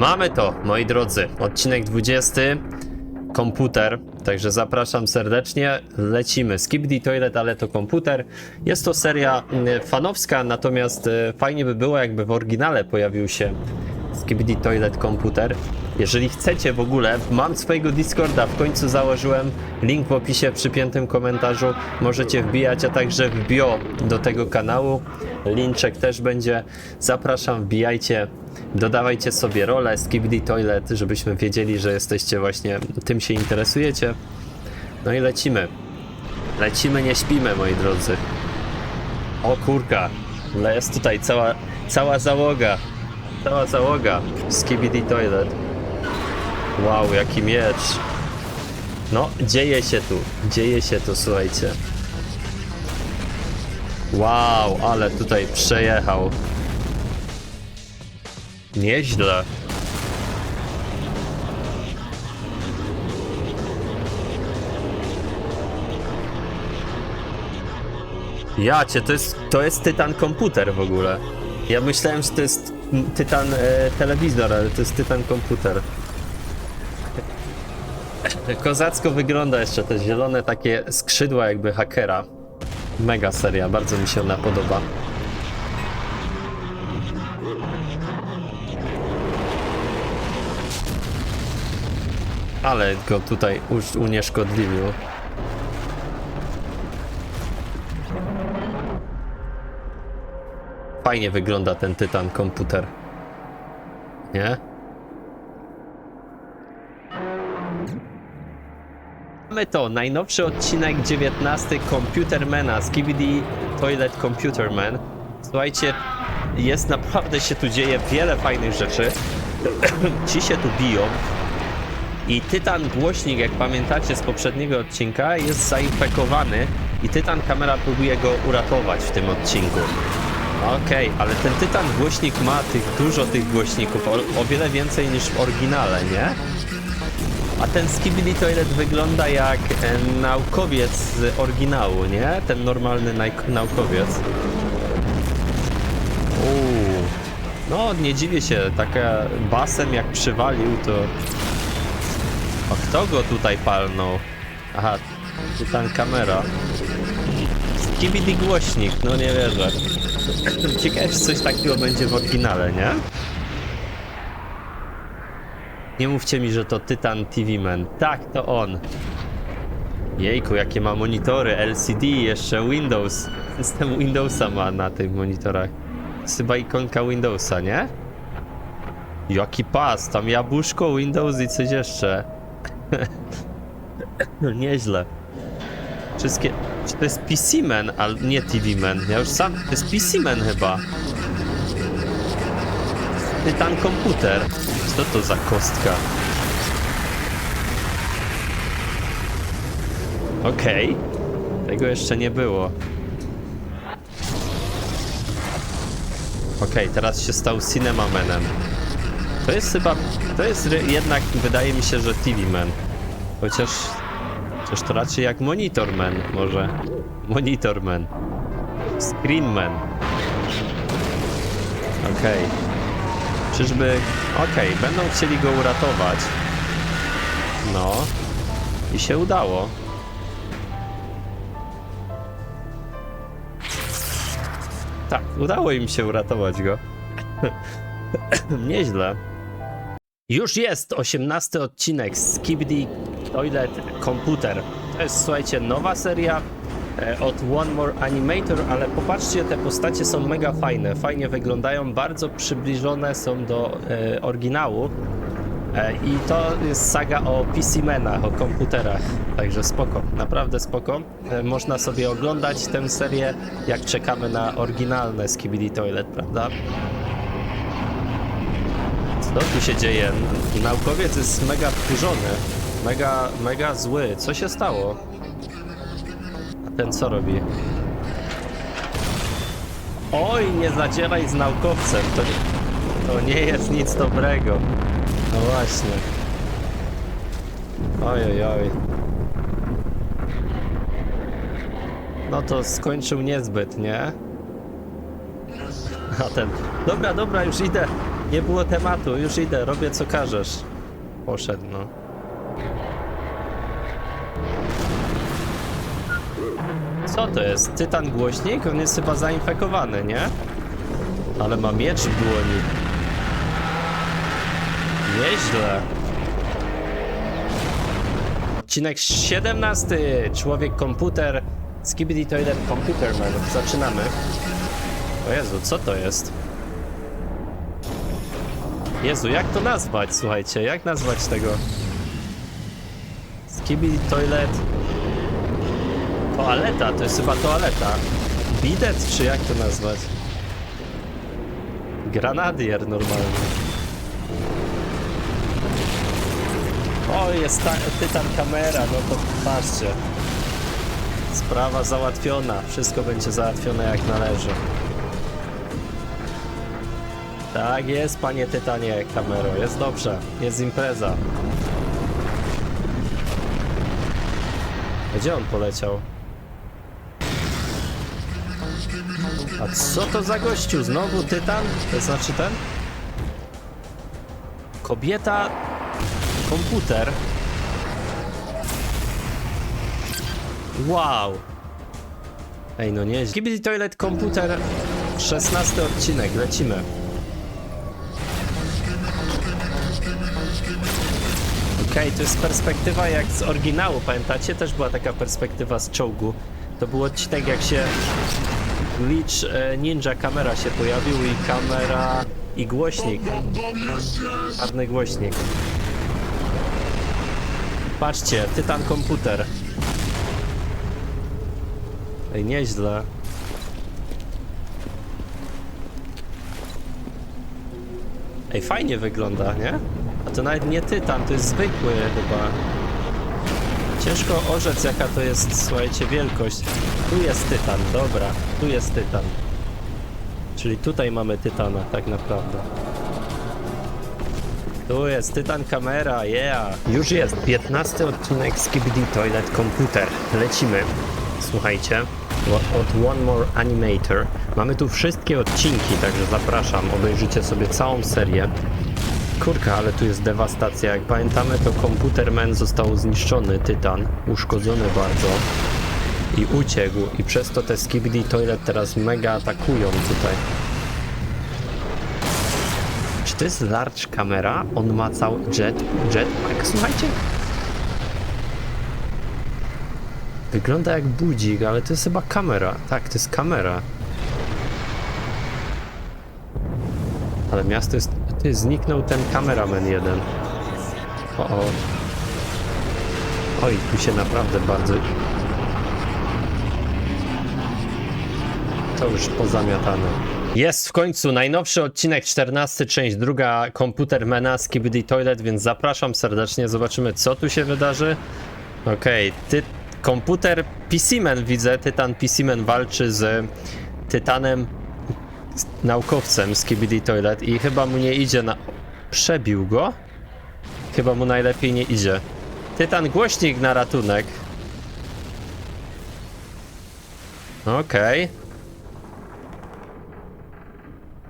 Mamy to, moi drodzy. Odcinek 20. Komputer. Także zapraszam serdecznie. Lecimy. Skibidi Toilet, ale to komputer. Jest to seria mm, fanowska, natomiast e, fajnie by było, jakby w oryginale pojawił się Skibidi Toilet komputer. Jeżeli chcecie w ogóle, mam swojego Discorda, w końcu założyłem link w opisie, przypiętym komentarzu. Możecie wbijać, a także w bio do tego kanału. Linczek też będzie. Zapraszam, wbijajcie, dodawajcie sobie rolę Skibidi Toilet, żebyśmy wiedzieli, że jesteście właśnie tym się interesujecie. No i lecimy. Lecimy, nie śpimy, moi drodzy. O kurka, ale jest tutaj cała, cała załoga. Cała załoga. Skibidi Toilet. Wow, jaki miecz. No, dzieje się tu. Dzieje się tu, słuchajcie. Wow, ale tutaj przejechał. Nieźle. Ja cię, to jest, to jest Tytan komputer w ogóle. Ja myślałem, że to jest Tytan e, telewizor, ale to jest Tytan komputer. Kozacko wygląda jeszcze te zielone takie skrzydła jakby hakera. Mega seria, bardzo mi się ona podoba. Ale go tutaj unieszkodliwił. Fajnie wygląda ten tytan komputer. Nie? Mamy to, najnowszy odcinek 19 Computermana, Skibidi Toilet Computerman. Słuchajcie, jest naprawdę się tu dzieje wiele fajnych rzeczy. Ci się tu biją. I Tytan głośnik, jak pamiętacie z poprzedniego odcinka, jest zainfekowany i Tytan kamera próbuje go uratować w tym odcinku. Okej, ale ten Tytan głośnik ma tych dużo tych głośników, o, o wiele więcej niż w oryginale, nie? A ten Skibidi Toilet wygląda jak e, naukowiec z oryginału, nie? Ten normalny naukowiec. Uuu. No, nie dziwię się, taka basem jak przywalił, to... A kto go tutaj palnął? Aha, Tytan kamera. Skibidi głośnik, no nie wierzę. Ciekawe, czy coś takiego będzie w oryginale, nie? Nie mówcie mi, że to Tytan TV Man. Tak, to on. Jejku, jakie ma monitory, LCD, jeszcze Windows. System Windowsa ma na tych monitorach. Chyba ikonka Windowsa, nie? Jaki pas, tam jabłuszko, Windows i coś jeszcze. Nieźle. Wszystkie... Czy to jest PC Man, ale nie TV Man? Ja już sam... To jest PC Man chyba. Tytan komputer. Co to za kostka? Okej. Tego jeszcze nie było. Okej, teraz się stał Cinemamanem. To jest chyba... To jest jednak, wydaje mi się, że TV Man. Chociaż... Chociaż to raczej jak Monitor Man, może. Monitor Man. Screen Man. Okej. Czyżby... Okej, będą chcieli go uratować. No. I się udało. Tak, udało im się uratować go. Nieźle. Już jest 18 odcinek Skibidi Toilet Computer. To jest, słuchajcie, nowa seria e, od One More Animator, ale popatrzcie, te postacie są mega fajne. Fajnie wyglądają, bardzo przybliżone są do e, oryginału. E, I to jest saga o PC-menach, o komputerach. Także spoko, naprawdę spoko. E, można sobie oglądać tę serię, jak czekamy na oryginalne Skibidi Toilet, prawda? Co tu się dzieje? Naukowiec jest mega wkurzony. Mega, mega zły. Co się stało? A ten co robi? Oj, nie zadzieraj z naukowcem. To nie, to nie jest nic dobrego. No właśnie. Oj, oj, oj. No to skończył niezbyt, nie? A ten. Dobra, dobra, już idę. Nie było tematu, już idę, robię co każesz. Poszedł, no. Co to jest? Tytan głośnik? On jest chyba zainfekowany, nie? Ale ma miecz w dłoni. Nieźle. Odcinek 17. Człowiek komputer. Skibidi Toilet Computerman. Zaczynamy. O Jezu, co to jest? Jezu, jak to nazwać? Słuchajcie, jak nazwać tego? Skibidi Toilet. Toaleta, to jest chyba toaleta. Bidet, czy jak to nazwać? Granadier normalny. O, jest ta, tytan kamera, no to patrzcie. Sprawa załatwiona. Wszystko będzie załatwione jak należy. Tak jest, panie tytanie kamero. Jest dobrze. Jest impreza. Gdzie on poleciał? A co to za gościu? Znowu tytan? To znaczy ten? Kobieta komputer. Wow. Ej, no nie. Skibidi Toilet Komputer. 16 odcinek, lecimy. Okej, to jest perspektywa jak z oryginału, pamiętacie? Też była taka perspektywa z czołgu. To był odcinek jak się Glitch e, Ninja kamera się pojawił i kamera i głośnik. Czarny głośnik. Patrzcie, Tytan komputer. Ej, nieźle. Ej, fajnie wygląda, nie? A to nawet nie Tytan, to jest zwykły chyba. Ciężko orzec jaka to jest, słuchajcie, wielkość. Tu jest Tytan, dobra, tu jest Tytan. Czyli tutaj mamy Tytana, tak naprawdę. Tu jest Tytan kamera, yeah! Już jest 15 odcinek Skibidi Toilet Computer. Lecimy. Słuchajcie, od One More Animator. Mamy tu wszystkie odcinki, także zapraszam, obejrzyjcie sobie całą serię. Kurka, ale tu jest dewastacja. Jak pamiętamy, to komputerman został zniszczony, Tytan, uszkodzony bardzo i uciekł. I przez to te Skibidi Toilet teraz mega atakują tutaj. Czy to jest large kamera? On ma cały jet, jetpack, słuchajcie? Wygląda jak budzik, ale to jest chyba kamera. Tak, to jest kamera. Ale miasto jest... Ty, zniknął ten kameraman jeden. O, o. Oj, tu się naprawdę bardzo... To już pozamiatane. Jest w końcu najnowszy odcinek, 14, część druga, Komputermana Skibidi Toilet, więc zapraszam serdecznie, zobaczymy co tu się wydarzy. Okej, ty... Komputer PC-Man widzę, Tytan PC-Man walczy z Tytanem z naukowcem z Skibidi Toilet i chyba mu nie idzie na... Przebił go? Chyba mu najlepiej nie idzie. Tytan głośnik na ratunek. Okej.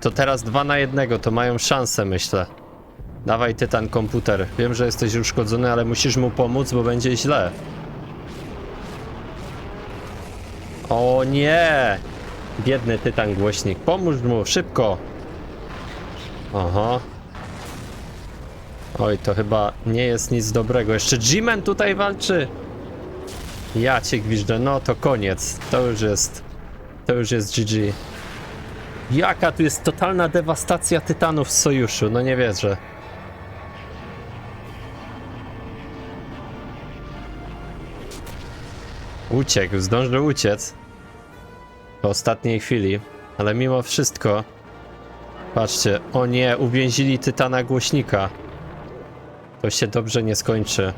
To teraz dwa na jednego, to mają szansę, myślę. Dawaj, Tytan komputer. Wiem, że jesteś uszkodzony, ale musisz mu pomóc, bo będzie źle. O nie! Biedny Tytan głośnik. Pomóż mu, szybko! Oho. Oj, to chyba nie jest nic dobrego. Jeszcze G-Man tutaj walczy! Ja cię gwiżdżę, no to koniec. To już jest... To już jest GG. Jaka tu jest totalna dewastacja Tytanów z sojuszu, no nie wierzę. Uciekł, zdążył uciec. W ostatniej chwili, ale mimo wszystko. Patrzcie, o nie, uwięzili Tytana głośnika. To się dobrze nie skończy.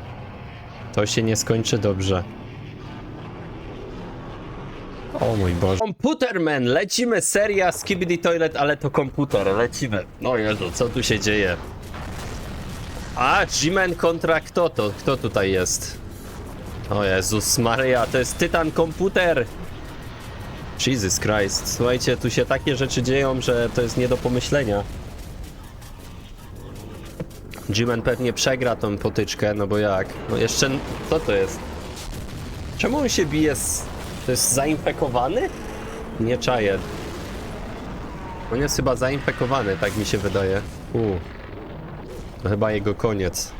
To się nie skończy dobrze. O mój Boże. Komputerman, lecimy, seria Skibidi Toilet, ale to komputer, lecimy. No Jezu, co tu się dzieje? A, G-Man kontra kto to? Kto tutaj jest? O Jezus Maria, to jest Tytan Komputer! Jesus Christ, słuchajcie, tu się takie rzeczy dzieją, że to jest nie do pomyślenia. Jimen pewnie przegra tą potyczkę, no bo jak? No jeszcze, co to jest? Czemu on się bije z... To jest zainfekowany? Nie czaję. On jest chyba zainfekowany, tak mi się wydaje. U. To chyba jego koniec.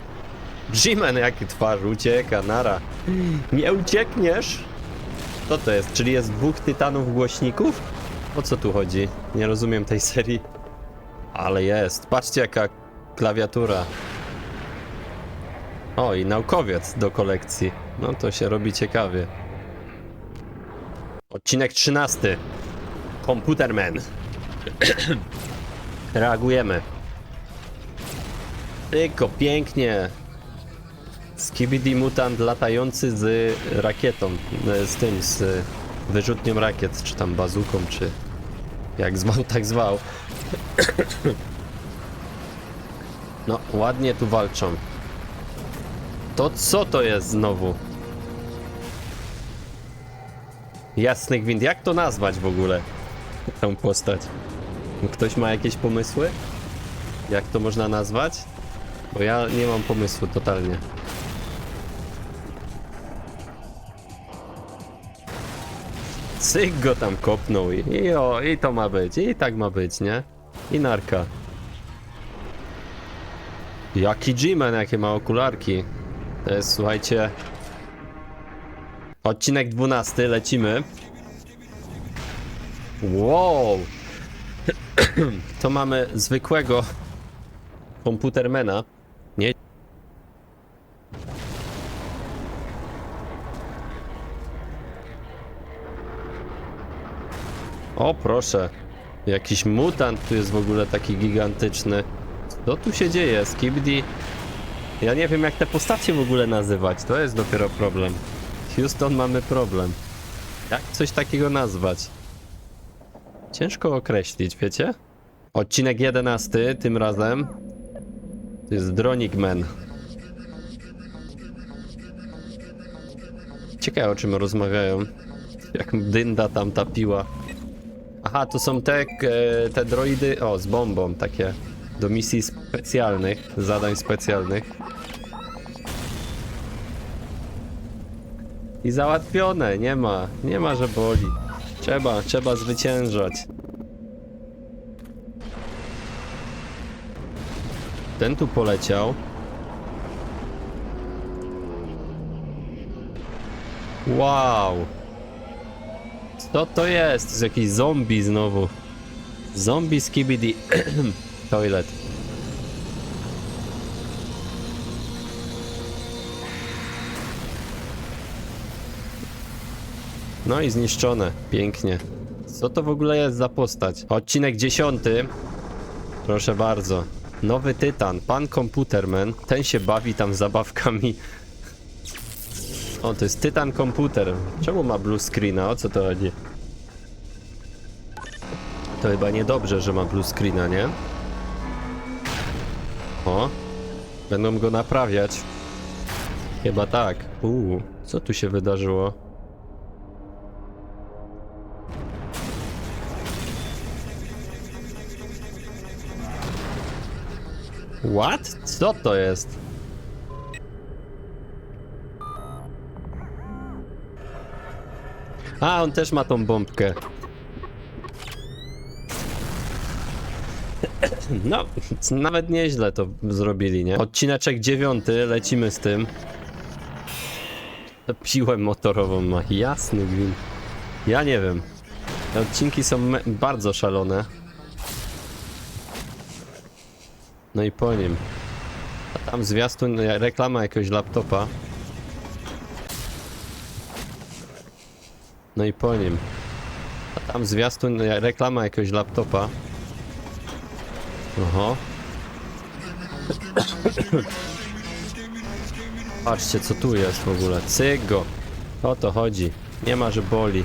Jimen jaki twarz, ucieka, nara. Nie uciekniesz? Co to jest? Czyli jest dwóch tytanów głośników? O co tu chodzi? Nie rozumiem tej serii. Ale jest. Patrzcie jaka klawiatura. O, i naukowiec do kolekcji. No to się robi ciekawie. Odcinek 13. Komputerman. Reagujemy. Tylko pięknie. Skibidi mutant latający z rakietą. e, Z tym, z wyrzutnią rakiet, czy tam bazuką, czy jak zwał, tak zwał. No, ładnie tu walczą. To co to jest znowu? Jasny gwint. Jak to nazwać w ogóle? Tą postać. Ktoś ma jakieś pomysły? Jak to można nazwać? Bo ja nie mam pomysłu totalnie. Cyk go tam kopnął i, i o, i to ma być, i tak ma być, nie? I narka. Jaki G-Man, jakie ma okularki. To jest, słuchajcie... Odcinek 12, lecimy. Wow! To mamy zwykłego komputermena. Nie. O proszę. Jakiś mutant tu jest w ogóle taki gigantyczny. Co tu się dzieje? Skibidi. Ja nie wiem jak te postacie w ogóle nazywać. To jest dopiero problem. Houston mamy problem. Jak coś takiego nazwać? Ciężko określić, wiecie? Odcinek 11 tym razem. To jest Dronik Man. Ciekawe o czym rozmawiają. Jak dynda tam tapiła. Aha, to są te, k- te droidy, o, z bombą, takie do misji specjalnych, zadań specjalnych. I załatwione, nie ma, nie ma, że boli. Trzeba, trzeba zwyciężać. Ten tu poleciał. Wow. Co to jest? To jest jakiś zombie znowu. Zombie skibidi toilet. No i zniszczone. Pięknie. Co to w ogóle jest za postać? Odcinek 10. Proszę bardzo. Nowy tytan, pan komputerman. Ten się bawi tam zabawkami. O, to jest tytan komputer. Czemu ma blue screena? O co to chodzi? To chyba niedobrze, że ma blue screena, nie? O, będą go naprawiać. Chyba tak. Uuu, co tu się wydarzyło? What? Co to jest? A, on też ma tą bombkę. No, nawet nieźle to zrobili, nie? Odcineczek dziewiąty, lecimy z tym. Piłę motorową ma, jasny gwint. Ja nie wiem. Te odcinki są bardzo szalone. No i po nim. A tam zwiastun, reklama jakiegoś laptopa. No i po nim. A tam zwiastun, reklama jakiegoś laptopa. Oho. Patrzcie co tu jest w ogóle. Cyk go. O to chodzi. Nie ma, że boli.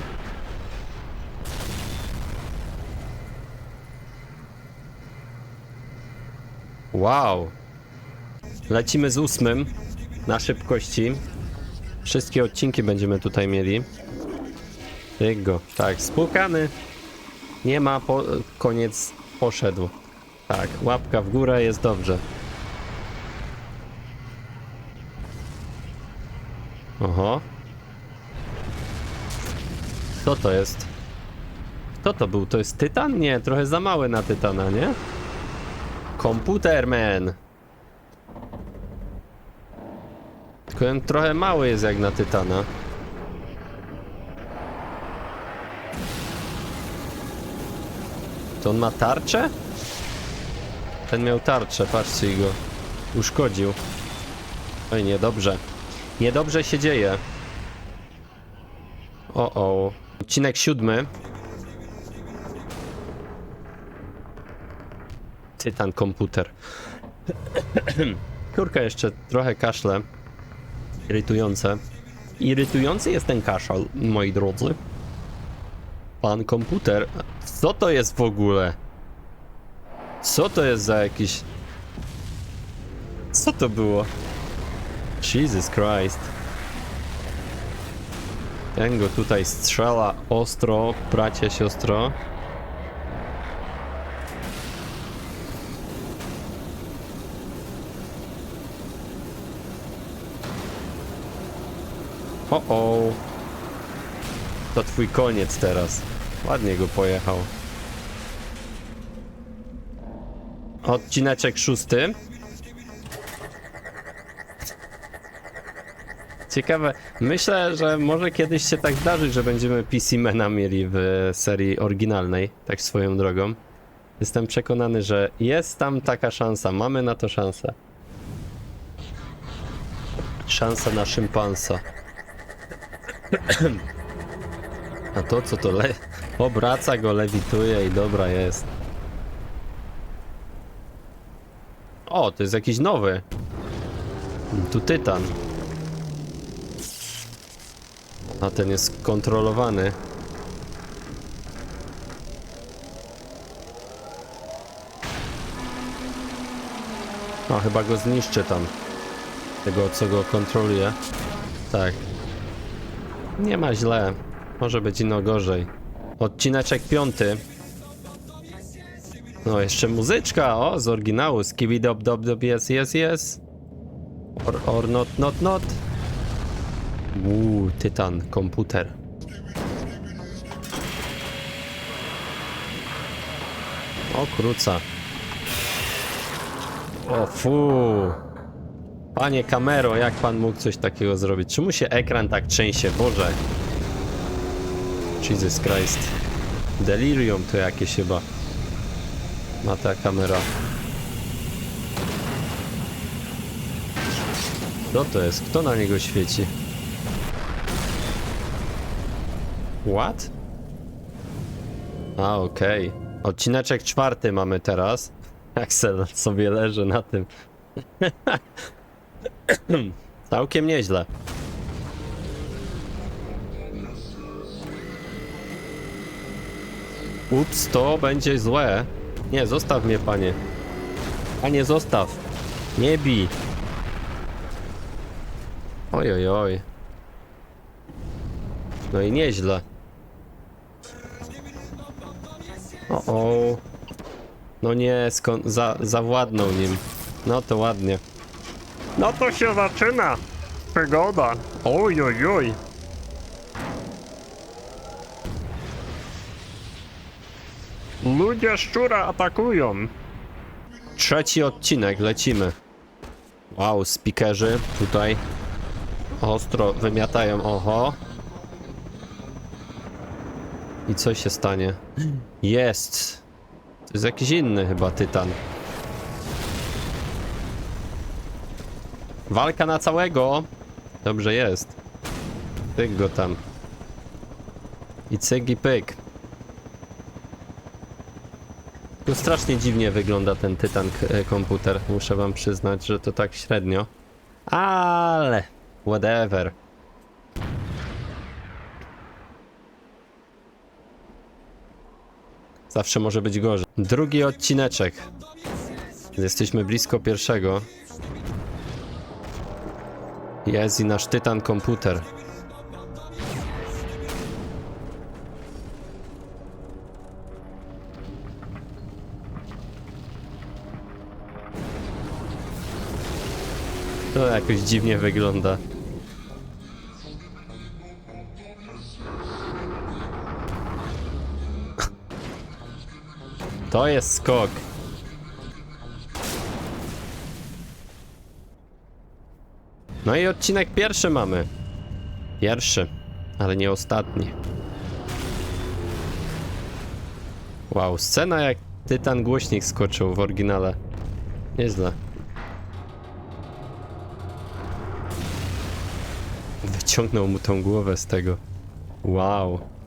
Wow. Lecimy z ósmym na szybkości. Wszystkie odcinki będziemy tutaj mieli. Tego. Tak, spłukany. Nie ma, po... koniec poszedł. Tak, łapka w górę, jest dobrze. Oho. Co to jest? Kto to był? To jest Tytan? Nie, trochę za mały na Tytana, nie? Komputerman! Tylko on trochę mały jest jak na Tytana. To on ma tarczę? Ten miał tarczę, patrzcie go uszkodził. Oj, niedobrze. Niedobrze się dzieje. O, o. Odcinek siódmy. Tytan komputer. Kurka jeszcze trochę kaszle. Irytujące. Irytujący jest ten kaszel, moi drodzy. Pan komputer. Co to jest w ogóle? Co to jest za jakiś... Co to było? Jesus Christ. Ten go tutaj strzela ostro, bracie, siostro. O, o. To twój koniec teraz. Ładnie go pojechał. Odcineczek szósty. Ciekawe, myślę, że może kiedyś się tak zdarzyć, że będziemy PC-mena mieli w serii oryginalnej, tak swoją drogą. Jestem przekonany, że jest tam taka szansa, mamy na to szansę. Szansa na szympansa. A to co to le... Obraca go, lewituje i dobra jest. O, to jest jakiś nowy. Tu tytan. A ten jest kontrolowany. A chyba go zniszczy tam. Tego co go kontroluje. Tak. Nie ma źle. Może być ino gorzej. Odcineczek piąty. No jeszcze muzyczka, o, z oryginału. Skibidob dob dob yes yes yes. Or, or not not not. Uuu, tytan, komputer. O, kruca. O, fu. Panie kamero, jak pan mógł coś takiego zrobić? Czemu się ekran tak trzęsie? Boże. Jesus Christ. Delirium to jakieś chyba. Ma ta kamera. Co to jest? Kto na niego świeci? What? A, okej. Odcineczek czwarty mamy teraz. Axel sobie leży na tym. Całkiem nieźle. Ups, to będzie złe. Nie, zostaw mnie, panie. Panie, zostaw. Nie bij. Oj, oj, oj. No i nieźle. O, o. No nie, skąd za, zawładnął nim. No to ładnie. No to się zaczyna. Przygoda. Oj, oj, oj. Ludzie szczura atakują. Trzeci odcinek, lecimy. Wow, speakerzy tutaj ostro wymiatają, oho. I co się stanie? Jest! To jest jakiś inny chyba tytan. Walka na całego! Dobrze jest. Pyk go tam. I cyk i pyk. Tu strasznie dziwnie wygląda ten tytan e, komputer. Muszę wam przyznać, że to tak średnio. Ale whatever. Zawsze może być gorzej. Drugi odcineczek. Jesteśmy blisko pierwszego. Jest i nasz tytan komputer. To jakoś dziwnie wygląda. To jest skok. No i odcinek pierwszy mamy. Pierwszy, ale nie ostatni. Wow, scena jak tytan głośnik skoczył w oryginale. Nieźle. Wyciągnął mu tą głowę z tego. Wow.